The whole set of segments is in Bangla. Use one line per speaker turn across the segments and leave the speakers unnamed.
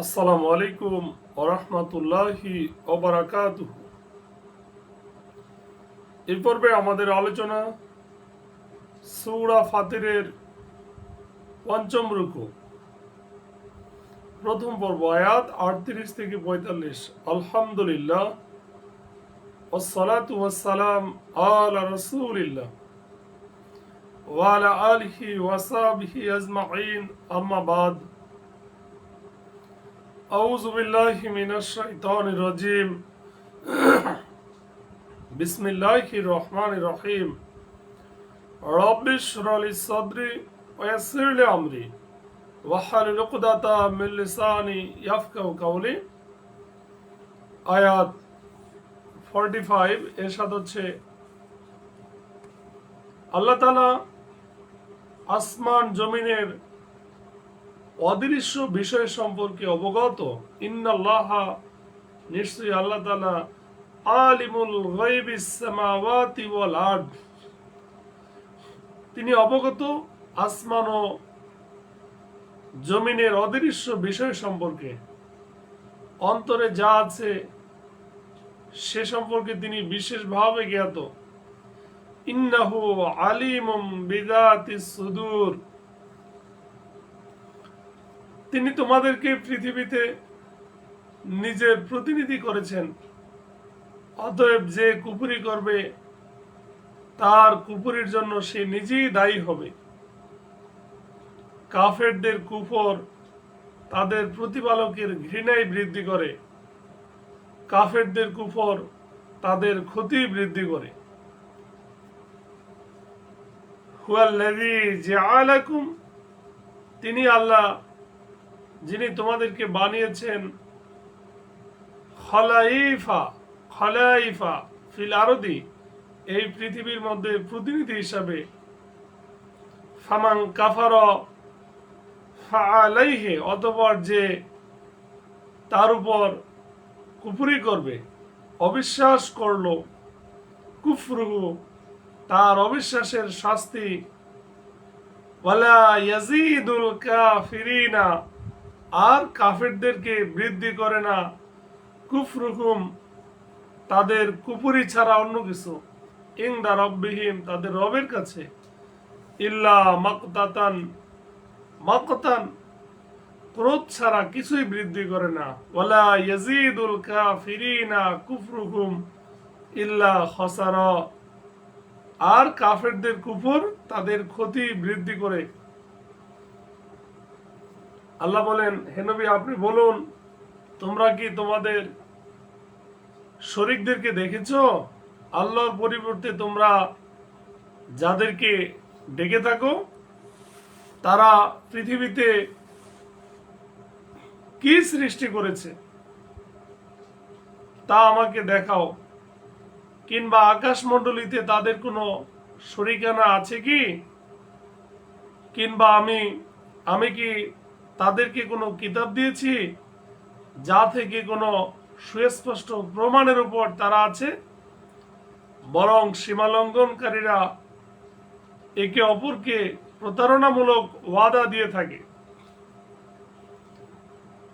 আসসালামু আলাইকুম ওরহমতুল্লাহি ওবরাকাত এই পর্বে আমাদের আলোচনা সৌরা ফাতিরের পঞ্চম রুকু। প্রথম পর্ব আয়াত আটত্রিশ থেকে পঁয়তাল্লিশ। আলহামদুলিল্লাহ। ওসালাতু ওয়াসালাম আলা রসুলিল্লাহ। ওয়ালা আলিহি ওয়াসাবিহি আজমাইন। আম্মা বাদ। أعوذ بالله من الشيطان الرجيم بسم الله الرحمن الرحيم رب اشرح لي صدري ويسر لي أمري واحلل عقدة من لساني يفقهوا قولي আয়াত 45 এর সাথে হচ্ছে আল্লাহ তাআলা আসমান জমিনের অদৃশ্য বিষয় সম্পর্কে অবগত? ইন্নাল্লাহা নিশ্চয়ই আল্লাহ তাআলা আলিমুল তিনি অবগত আসমান ও জমিনের অদৃশ্য বিষয় সম্পর্কে। অন্তরে যা আছে সে সম্পর্কে তিনি বিশেষভাবে জ্ঞাত। ইন্নাহু আলিমুম বিদাতিস সুদূর। তিনি তোমাদেরকে পৃথিবীতে নিজের প্রতিনিধি করেছেন। অতএব যে কুপুরি করবে, তার কুপুরির জন্য সে নিজেই দায়ী হবে। কাফেরদের কুফর তাদের প্রতিপালকের ঘৃণাই বৃদ্ধি করে। কাফেরদের কুফর তাদের ক্ষতি বৃদ্ধি করে। তিনি আল্লাহ যিনি তোমাদেরকে বানিয়েছেন খলাইফা খলাইফা ফিল আরদি, এই পৃথিবীর মধ্যে প্রতিনিধি হিসাবে ফামাং কাফার ফালাইহে অতপর যে তার উপর কুপুরি করবে, অবিশ্বাস করল, কুফরুহু, তার অবিশ্বাসের শাস্তি, ওয়ালা ইয়াজিদুল কাফিরিনা আর কাফেরদেরকে বৃদ্ধি করে না। কুফরুকুম, তাদের কুপুরি ছাড়া অন্য কিছু। ইংদা রব্বিহীন তাদের রবের কাছে। ইল্লা মাকতাতান মাকতান ক্রোধ ছাড়া কিছুই বৃদ্ধি করে না। ওয়ালা ইয়াজিদুল কাফিরিনা কুফরুকুম ইল্লা খসারা। আর কাফেরদের কুফর তাদের ক্ষতি বৃদ্ধি করে। আল্লাহ বলেন হেনবি আপনি বলুন, তোমরা কি তোমাদের শরিকদেরকে দেখেছ? আল্লাহর পরিবর্তে তোমরা যাদেরকে ডেকে থাকো, তারা পৃথিবীতে কি সৃষ্টি করেছে? তা আমাকে দেখাও। কিংবা আকাশমণ্ডলীতে তাদের কোনো শরিকানা আছে কি? কিংবা আমি আমি কি তাদেরকে কোনো কিতাব দিয়েছি? যা থেকে কোনো সুস্পষ্ট প্রমাণের উপর তারা আছে? বরং সীমালঙ্ঘনকারীরা একে অপরকে প্রতারণামূলক ওয়াদা দিয়ে থাকে।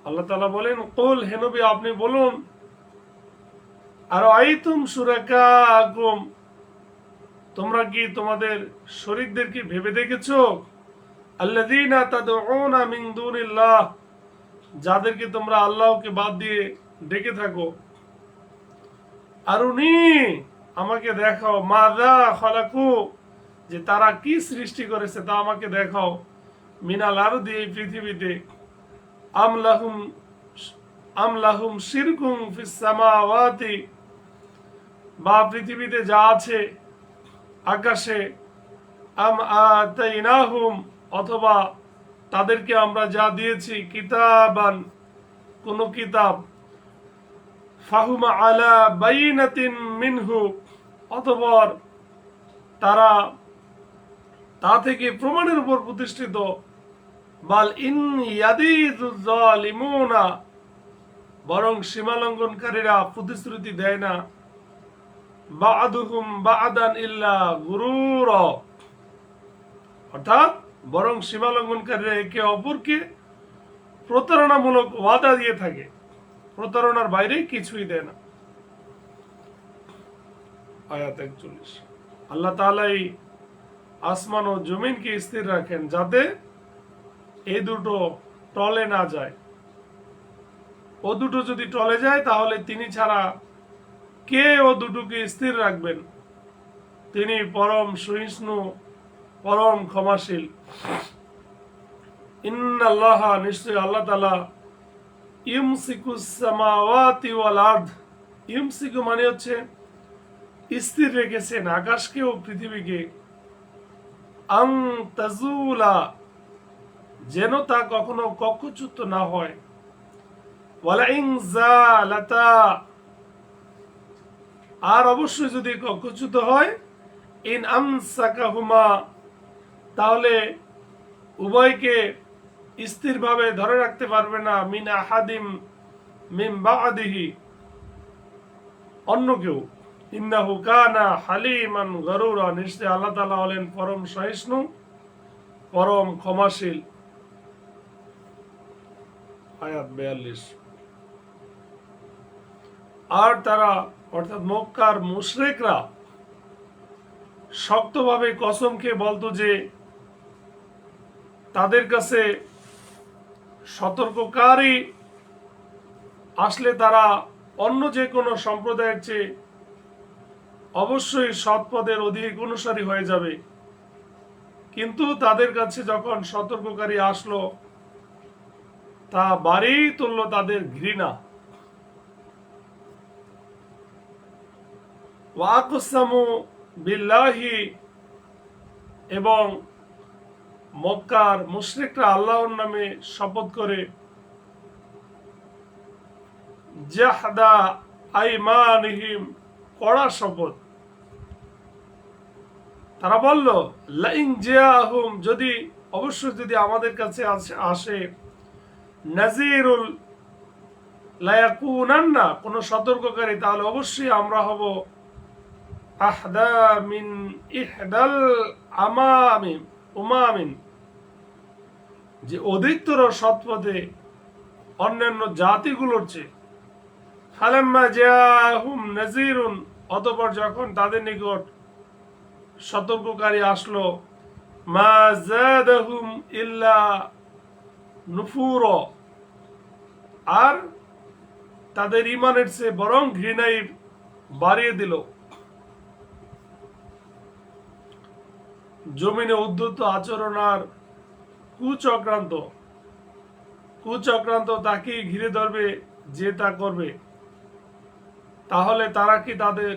আল্লাহ তালা বলেন, কোল হেনবি আপনি বলুন আর আইতুম সুরাকাকুম তোমরা কি তোমাদের শরীরদেরকে ভেবে দেখেছ? আল্লাযীনা তাদউনা মিন দুনিল্লাহ, যাদেরকে তোমরা আল্লাহকে বাদ দিয়ে ডেকে থাকো। আর উনি আমাকে দেখাও মাদা খলাকু, যে তারা কি সৃষ্টি করেছে তা আমাকে দেখাও। মিনাল আরদি, এই পৃথিবীতে। আমলাহুম আমলাহুম শিরকুম ফিস সামাওয়াতি, বা পৃথিবীতে যা আছে আকাশে, আম আতাইনাহুম অথবা তাদেরকে আমরা যা দিয়েছি, কিতাবান, কোন কিতাব, ফাহুমা আলা বাইনাতিন মিনহু, অতপর তারা তা থেকে প্রমাণের উপর প্রতিষ্ঠিত, বাল ইন বরং সীমালঙ্ঘনকারীরা প্রতিশ্রুতি দেয় না। বাদুহুম বাদান ইল্লা গুরুর। অর্থাৎ বরং সীমা লঙ্ঘনকারীরা একে অপরকে প্রতারণামূলক ওয়াদা দিয়ে থাকে। প্রতারণার বাইরে কিছুই দেয় না। আয়াত একচল্লিশ। আল্লাহ তালাই আসমান ও জমিনকে স্থির রাখেন যাতে এই দুটো টলে না যায়। ও দুটো যদি টলে যায়, তাহলে তিনি ছাড়া কে ও দুটোকে স্থির রাখবেন? তিনি পরম সহিষ্ণু পরম ক্ষমাশীল। ইন্নাল্লাহ নিশ্চয় আল্লাহ তালা ইউমসিকু সামাওয়াতি ওয়াল আরদ। ইউমসিকু মানে হচ্ছে স্থির রেখেছেন আকাশকে ও পৃথিবীকে। আং তাজুলা, যেন তা কখনো কক্ষচ্যুত না হয়। আর অবশ্যই যদি কক্ষচ্যুত হয়, ইন আমসাকাহুমা তাহলে উভয়কে স্থিরভাবে ধরে রাখতে পারবে না মিনা হাদিম মিম বাদিহি। অন্য কেউ। ইন্নাহু কানা হালিমান গরুরা। নিশ্চয় আল্লাহ তাআলা হলেন পরম সহিষ্ণু, পরম ক্ষমাশীল। বেয়াল্লিশ। আর তারা, অর্থাৎ মক্কার মুশরেকরা, শক্তভাবে কসম খেয়ে বলতো যে তাদের কাছে সতর্ককারী আসলে তারা অন্য যে কোনো সম্প্রদায়ের চেয়ে অবশ্যই সৎপদের অধিক অনুসারী হয়ে যাবে। কিন্তু তাদের কাছে যখন সতর্ককারী আসলো, তা বাড়িই তুলল তাদের ঘৃণা। ওয়াকুসামু বিল্লাহি এবং মক্কার মুশরিকরা আল্লাহর নামে শপথ করে, জাহদা আইমানিহিম কড়া শপথ। তারা বলল, লাইন জিয়াহুম যদি, অবশ্যই যদি আমাদের কাছে আসে- আসে, নাজিরুল লায়াকুনান্না কোন সতর্ককারী, তাহলে অবশ্যই আমরা হব, আহদা মিন ইহদাল আমামিন উমামিন। যে অধিকতর সৎপথে অন্যান্য জাতিগুলোর চেয়ে। অতঃপর যখন তাদের নিকট সতর্ককারী আসলো, মা ইল্লা নুফুর, আর তাদের ইমানের চেয়ে বরং ঘৃণাই বাড়িয়ে দিল। জমিনে উদ্ধত আচরণ আর কুচক্রান্ত। কুচক্রান্ত তাকেই ঘিরে ধরবে, যে তা করবে। তাহলে তারা কি তাদের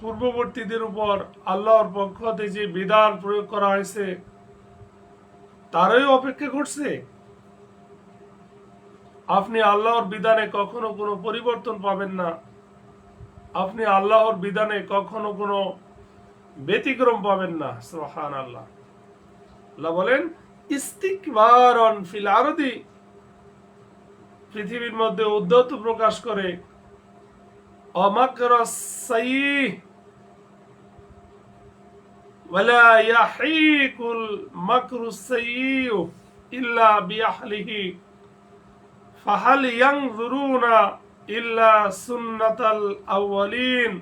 পূর্ববর্তীদের উপর আল্লাহর পক্ষ থেকে যে বিধান প্রয়োগ করা হয়েছে, তারই অপেক্ষা করছে? আপনি আল্লাহর বিধানে কখনো কোনো পরিবর্তন পাবেন না। আপনি আল্লাহর বিধানে কখনো কোনো ব্যতিক্রম পাবেন না সোহান আল্লাহ আল্লাহ বলেন ইস্তিকবারন ফিল আরদি পৃথিবীর মধ্যে উদ্যত প্রকাশ করে ইল্লা বিআহলিহি ফাহাল ইয়ানজুরুনা ইল্লা সুন্নাতাল আউয়ালিন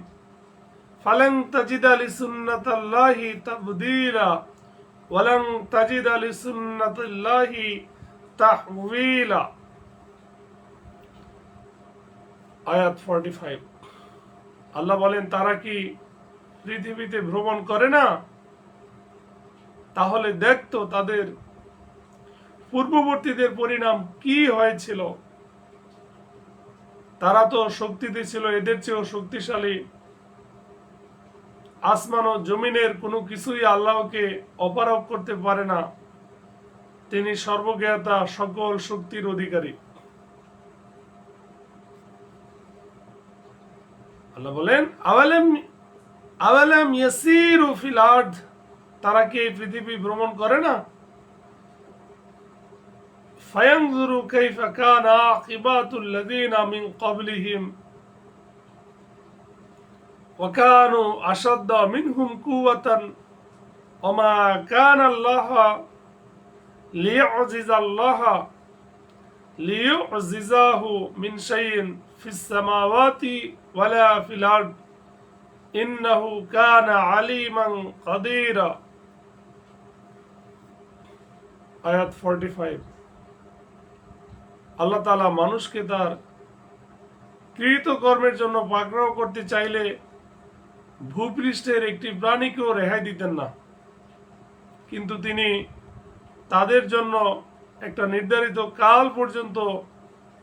ফালান তাজিদা লিসুন্নাতাল্লাহি তাবদীলা ولن تجد لسنة الله تحويلا আয়াত 45 আল্লাহ বলেন তারা কি পৃথিবীতে ভ্রমণ করে না তাহলে দেখতো তাদের পূর্ববর্তীদের পরিণাম কি হয়েছিল তারা তো শক্তিতে ছিল এদের চেয়েও শক্তিশালী আসমান ও জমিনের কোনো কিছুই আল্লাহকে অপারক করতে পারে না। তিনি সর্বজ্ঞাতা, সকল শক্তির অধিকারী। আল্লাহ বলেন, আওয়ালাম আওয়ালাম ইয়াসিরু ফিল আরদ? তারা কি পৃথিবী ভ্রমণ করে না? ফায়ানজুরু কাইফা কানা আকিবাতুল লাযিনা মিন ক্বাবলিহিম। ওয়াকানু আসাদ্দ মিনহুম কুওয়াতান ওমা কান আল্লাহ লিউজিজ আল্লাহ লিউজিজাহু মিন শাইইন ফিস সামাওয়াতি ওয়ালা ফিল আরদ। ইন্নাহু কানা আলিমান কাদিরা। আয়াত 45 আল্লাহ তালা মানুষকে তার কৃতকর্মের জন্য পাকড়াও করতে চাইলে ভূপৃষ্ঠের একটি প্রাণীকেও রেহাই দিতেন না। কিন্তু তিনি তাদের জন্য একটা নির্ধারিত কাল পর্যন্ত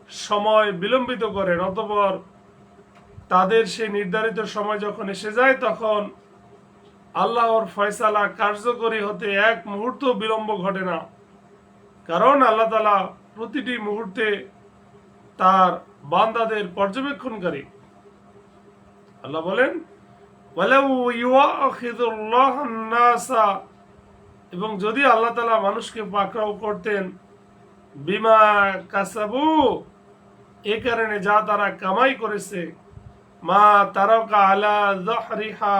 সময় বিলম্বিত করেন, অতপর তাদের সেই নির্ধারিত সময় যখন এসে যায়, তখন আল্লাহর ফয়সালা কার্যকরী হতে এক মুহূর্ত বিলম্ব ঘটে না। কারণ আল্লাহ তালা প্রতিটি মুহূর্তে তার বান্দাদের পর্যবেক্ষণকারী। আল্লাহ বলেন ওয়ালাউ ইউআখিযুল্লাহু আন-নাসা। এবং যদি আল্লাহ তালা মানুষকে পাকড়াও করতেন, বিমা কাসাবু, এ কারণে যা তারা কামাই করেছে, মা তারকা আলা জহরিহা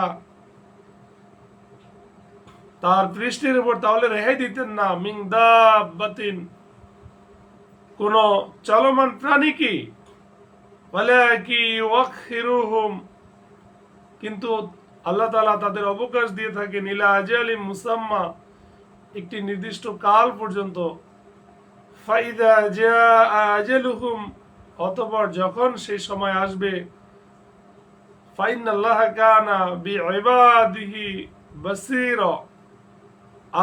তার পৃষ্ঠের উপর তাহলে রেহাই দিতেন না, মিং দাবাতিন কোন চলমান প্রাণী কি? বলে কি ওয়াখিরুহুম কিন্তু আল্লাহ তালা তাদের অবকাশ দিয়ে থাকে নীলা আলী মুসাম্মা, একটি নির্দিষ্ট কাল পর্যন্ত। ফাইদা অতপর যখন সেই সময় আসবে ফাইন আল্লাহ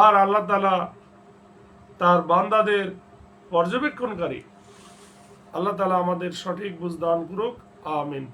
আর আল্লাহ তালা তার বান্দাদের পর্যবেক্ষণকারী। আল্লাহ তালা আমাদের সঠিক বুঝ দান করুক। আমিন।